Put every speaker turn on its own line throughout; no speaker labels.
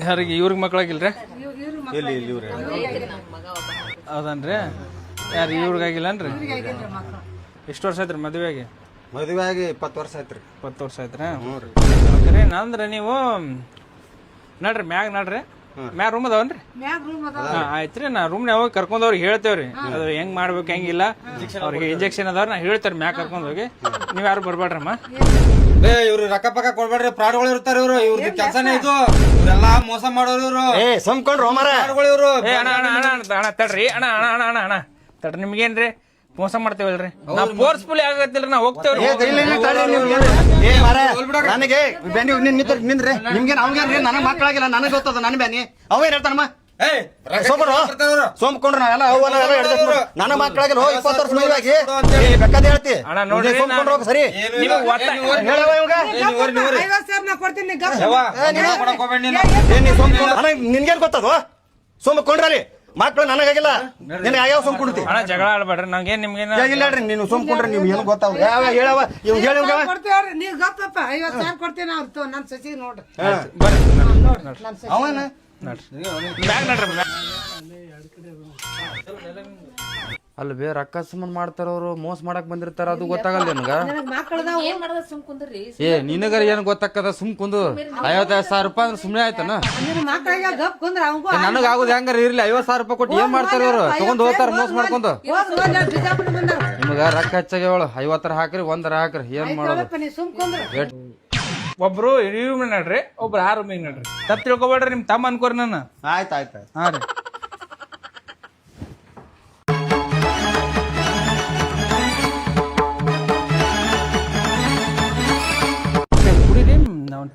ಯಾರಿಗೆ ಇವ್ರಿಗೆ ಮಕ್ಳಾಗಿಲ್ರಿ?
ಇಲ್ಲಿ ಇಲ್ಲಿ ಇವ್ರೆ
ಹೌದನ್ರಿ? ಯಾರು ಇವ್ರಿಗಾಗಿಲ್ಲನ್ರಿ? ಎಷ್ಟು ವರ್ಷ ಆಯ್ತ್ರಿ ಮದುವೆಗೆ?
ಮದುವೆ ಆಗಿ ಇಪ್ಪತ್ತು ವರ್ಷ ಆಯ್ತ್ರಿ.
ಇಪ್ಪತ್ತು ವರ್ಷ ಆಯ್ತ್ರಿ?
ಹ್ಞೂ ರೀ.
ನಂದ್ರೆ ನೀವು ನಡ್ರಿ ಮ್ಯಾಗ ನಡ್ರಿ. ಮ್ಯಾಗ ರೂಮ್ ಅದಾವನ್ರಿ? ಹಾ ಆಯ್ತ್ರಿ ನಾ ರೂಮ್ ಹೋಗಿ ಕರ್ಕೊಂಡ್ ಅವ್ರಿಗೆ ಹೇಳ್ತೇವ್ರಿ ಅದು ಹೆಂಗ್ ಮಾಡ್ಬೇಕು ಹೆಂಗಿಲ್ಲ ಅವ್ರಿಗೆ ಇಂಜೆಕ್ಷನ್ ಅದಾವ್ರಿ ನಾ ಹೇಳ್ತಾರ ಮ್ಯಾಗ ಕರ್ಕೊಂಡ್ ಹೋಗಿ. ನೀವ್ ಯಾರು ಬರ್ಬೇಡ್ರಮ್ಮ
ಏ ಇವ್ರು ರೊಕ್ಕ ಪಕ್ಕ ಕೊಡ್ಬೇಡ್ರಿ ಫ್ರಾಡ್ಗಳು ಇರ್ತಾರ ಇವ್ರು. ಇವ್ರದ್ದು ಕೆಲಸನೇ ಇದು. ಇವ್ರೆಲ್ಲಾ ಮೋಸ ಮಾಡೋರು ಇವ್ರು.
ಏ ಸಂಕೊಂಡ್ರು ಮರ
ಫ್ರಾಡ್ಗಳು ಇವ್ರು.
ಏ ಅಣ್ಣ ಅಣ್ಣ ಅಣ್ಣ ಅಣ್ಣ ಅಣ್ಣ ತಡ್ರಿ. ಅಣ್ಣ ಅಣ್ಣ ಅಣ್ಣ ಅಣ್ಣ ಅಣ್ಣ. ತಡ್ರಿ ನಿಮ್ಗೇನ್ರಿ? ಮೋಸ ಮಾಡ್ತೇವಲ್ರಿ? ನಾ ಫೋರ್ಸ್ಫುಲ್ ಆಗತ್ತಿಲ್ರಿ ನಾ ಹೋಗ್ತೇವ್ರಿ.
ನನಗೆ ಬೆನ್ನಿ ನಿನ್ ನಿಂದ್ರಿ ನಿಮ್ಗೆ ಅವ್ಗೇನ್ರಿ ನನಗೆ ಮಕ್ಕಳಾಗಿಲ್ಲ ನನಗೆ ಗೊತ್ತದ ನನ್ ಬ್ಯಾನಿ ಅವೇ ಹೇಳ್ತಾನಮ್ಮ?
ಏ ರೊಕ್ಕ
ಸೋಮರು
ಕೊಡ್ತಾರ ಇವ್ರು.
ಸೋಮ್ಕೊಂಡ್ರು ನಾವೆಲ್ಲ ಅವೆಲ್ಲ ಎಲ್ಲ ಹಿಡ್ದು ನನ್ನ ಮಕ್ಕಳಾಗಿಲ್ಲ ಹೋಗಿ ಇಪ್ಪತ್ತು ವರ್ಷ ಮದುವೆ ಏ ಬೇಕಾದ ಹೇಳ್ತಿ. ನೀನ್ ಸರಿ.
ಏನು
ಹೇಳವ ಇವಾಗ? ಸೋಮ್ಕೊಂಡ್ರು ನಿನ್ಗೇನ್ ಗೊತ್ತದ? ಸೋಮ್ಕೊಂಡ್ರಲ್ಲಿ. ಮಕ್ಕಳು ನನಗಾಗಿಲ್ಲ. ನಿನಗೆ ಯಾವ ಕುಡ್ತಿ?
ಅಣ್ಣ ಜಗಳ ಆಡ್ಬೇಡ್ರಿ. ನಂಗೇನ್ ನಿಮ್ಗೆ
ಇಲ್ಲ ಹೇಳ್ರಿ ನೀನು ಸುಮ್ಕೊಂಡ್ರೆ ನೀವು ಏನು ಗೊತ್ತಾವ? ಯಾವ ಹೇಳವ ಇವ್ ಹೇಳಿ ನೀವ್
ಗೊತ್ತಪ್ಪ ನೀವು ಗೊತ್ತಪ್ಪ ಐವತ್ತು ಸಾವಿರ ಕೊಡ್ತೀನಿ ಅವ್ರು ನನ್ನ ಸಸಿ ನೋಡ್ರಿ.
ಅವನ?
ನೋಡ್ರಿ. ನಡ್ರಿ ಮ್ಯಾಗ್.
ಅಲ್ಲ ಬೇ ರೊಕ್ಕ ಸಂಬಂಧ ಮಾಡ್ತಾರ ಅವ್ರು ಮೋಸ ಮಾಡಕ್ ಬಂದಿರ್ತಾರ ಅದು ಗೊತ್ತಾಗಲ್ಲ ನಿನಗ.
ನನಗೆ ಮಕ್ಕಳದಾವು
ಏನ್ ಮಾಡದ ಸುಮ್ ಕುಂದ್ರಿ?
ಏ ನಿನಗರ ಏನ್ ಗೊತ್ತಾಕದ ಸುಮ್ ಕುಂದು. ಐವತ್ತೈದು ಸಾವಿರ ರೂಪಾಯಿ ಅಂದ್ರೆ ಸುಮ್ನೆ ಆಯ್ತನ?
ನಿನ್ನ ಮಕ್ಕಳಿಗೆ ಗಪ್ ಕುಂದ್ರ ಅವಂಗೂ
ನನಗ ಆಗುದ ಹೆಂಗಾರ? ಇರ್ಲಿ ಐವತ್ ಸಾವಿರ ರೂಪಾಯಿ ಕೊಟ್ಟು ಏನ್ ಮಾಡ್ತಾರ ಇವ್ರು? ತಗೊಂಡ್ ಹೋಗ್ತಾರ ಮೋಸ ಮಾಡ್ಕೊಂಡು. ನಿಮಗ ರೊಕ್ಕ ಹೆಚ್ಚಾಗ್ಯವಳು. ಐವತ್ತರ ಹಾಕ್ರಿ ಒಂದರ ಹಾಕ್ರಿ ಏನ್ ಮಾಡೋದು?
ಒಬ್ರು ರೂಮ್ ನಡ್ರಿ ಒಬ್ರು ಆರು ಮೀನ್ ನಡ್ರಿ. ತತ್ ತಿಳ್ಕೊಬೇಡ್ರಿ ನಿಮ್ ತಮ್ಮ ಅನ್ಕೋರಿ ನಾನು
ಆಯ್ತಾಯ್ತು ಆಯ್ತು ಆಯ್ತು.
ಹಾ ರೀ.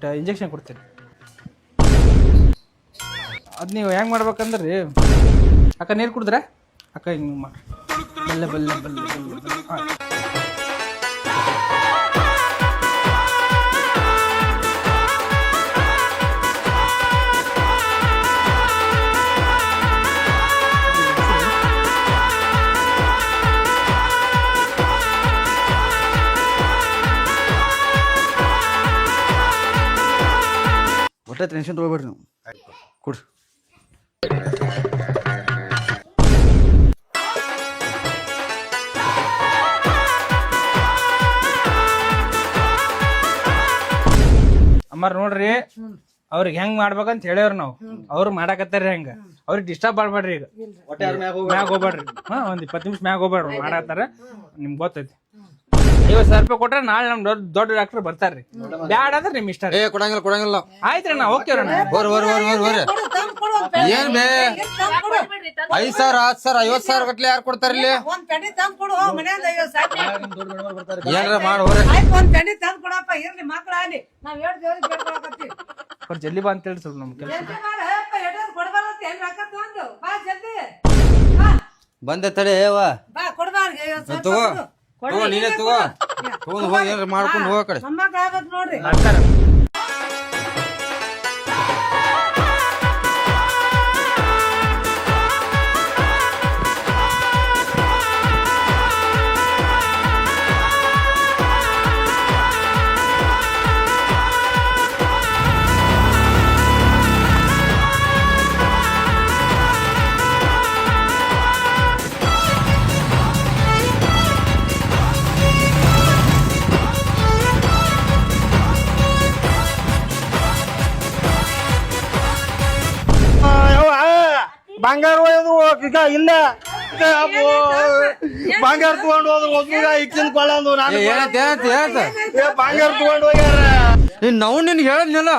ನಾವು ಇಂಜೆಕ್ಷನ್ ಕೊಡ್ತೀನಿ. ಅದು ನೀವು ಹೆಂಗೆ ಮಾಡ್ಬೇಕಂದ್ರಿ? ಅಕ್ಕ ನೀರು ಕುಡಿದ್ರೆ? ಅಕ್ಕ ಹಿಂಗೆ ಮಾಡಿ. ಬಲ್ಲೆ ಬಲ್ಲೆ ಬಲ್ಲೆ ಬಲ್ಲೆ.
ಒಟ್ಟೆ ಟೆನ್ಷನ್ ತೊಗೊಬೇಡ್ರಿ ನೀವು. ಕೊಡ್ರಿ.
ಅಮ್ಮಾರ್ ನೋಡ್ರಿ ಅವ್ರಿಗೆ ಹೆಂಗ್ ಮಾಡ್ಬೇಕಂತ ಹೇಳ್ಯಾರ ನಾವು. ಅವ್ರು ಮಾಡಾಕತ್ತಾರ ಹೆಂಗ. ಅವ್ರಿಗೆ ಡಿಸ್ಟರ್ಬ್ ಮಾಡ್ಬೇಡ್ರಿ ಈಗ. ಮ್ಯಾಗ ಹೋಗ್ಬೇಡ್ರಿ. ಹಾ ಒಂದ್ ಇಪ್ಪತ್ತು ನಿಮಿಷ ಮ್ಯಾಗ ಹೋಗ್ಬೇಡ್ರಿ. ಮಾಡಾಕತ್ತಾರ. ನಿಮ್ಗೆ ಗೊತ್ತೈತಿ. ಐವತ್ತು ಸಾವಿರ ರೂಪಾಯಿ ಕೊಟ್ರೆ ನಾಳೆ ನಮ್ ದೊಡ್ಡ ದೊಡ್ಡ ಡಾಕ್ಟರ್ ಬರ್ತಾರ್ರಿ. ಬ್ಯಾಡ ಅಂದ್ರೆ ನಿಮ್ ಇಷ್ಟ.
ಏ ಕೊಡಂಗಿಲ್ಲ ಕೊಡಂಗಿಲ್ಲ
ಆಯ್ತ್ರಿ ನಾ ಹೋಗ್ತೇವ್ರಿ
ಏನ್ ಬೇ? ಐದ್ ಸಾವಿರ ಹತ್ತು ಸಾವಿರ ಐವತ್ ಸಾವಿರ ಗಟ್ಲೆ ಯಾರು ಕೊಡ್ತಾರ ಇಲ್ಲಿ? ಏನ್ರ ಮಾಡಿ
ಅವ್ರು ಜಲ್ದಿ ಬಾ ಅಂತ ಹೇಳಿ ಸ್ವಲ್ಪ ನಮ್ ಕೆಲಸ
ಬಂದೆ ತಡೆ ಏವ ತಗೋ. ತಗೋ ನೀನೇ ತಗೋ. ತಗೊಂಡು ಹೋಗಿ ಏನ್ರ ಮಾಡ್ಕೊಂಡು ಹೋಗ ಕಡೆ.
ಆಗ್ಬೇಕು ನೋಡ್ರಿ.
ಬಂಗಾರ ಒಯ್ಯೋದು ಈಗ ಇಲ್ಲ. ಈಗ ಅಬ್ಬೋ, ಬಂಗಾರ ತಗೊಂಡು ಹೋದ್ರು ಒಬ್ರಿಗೆ ಇಕ್ಕಿನ ಕೊಳ್ಳಂದು ನಾನು
ಏನಂತ ಏನಂತ ಏನಂತ
ಏ, ಬಂಗಾರ ತಗೊಂಡು ಹೋಗ್ಯಾರ.
ನೀನ್ ನಾವು ನಿನ್ಗೆ ಹೇಳದ್ನಲ್ಲ?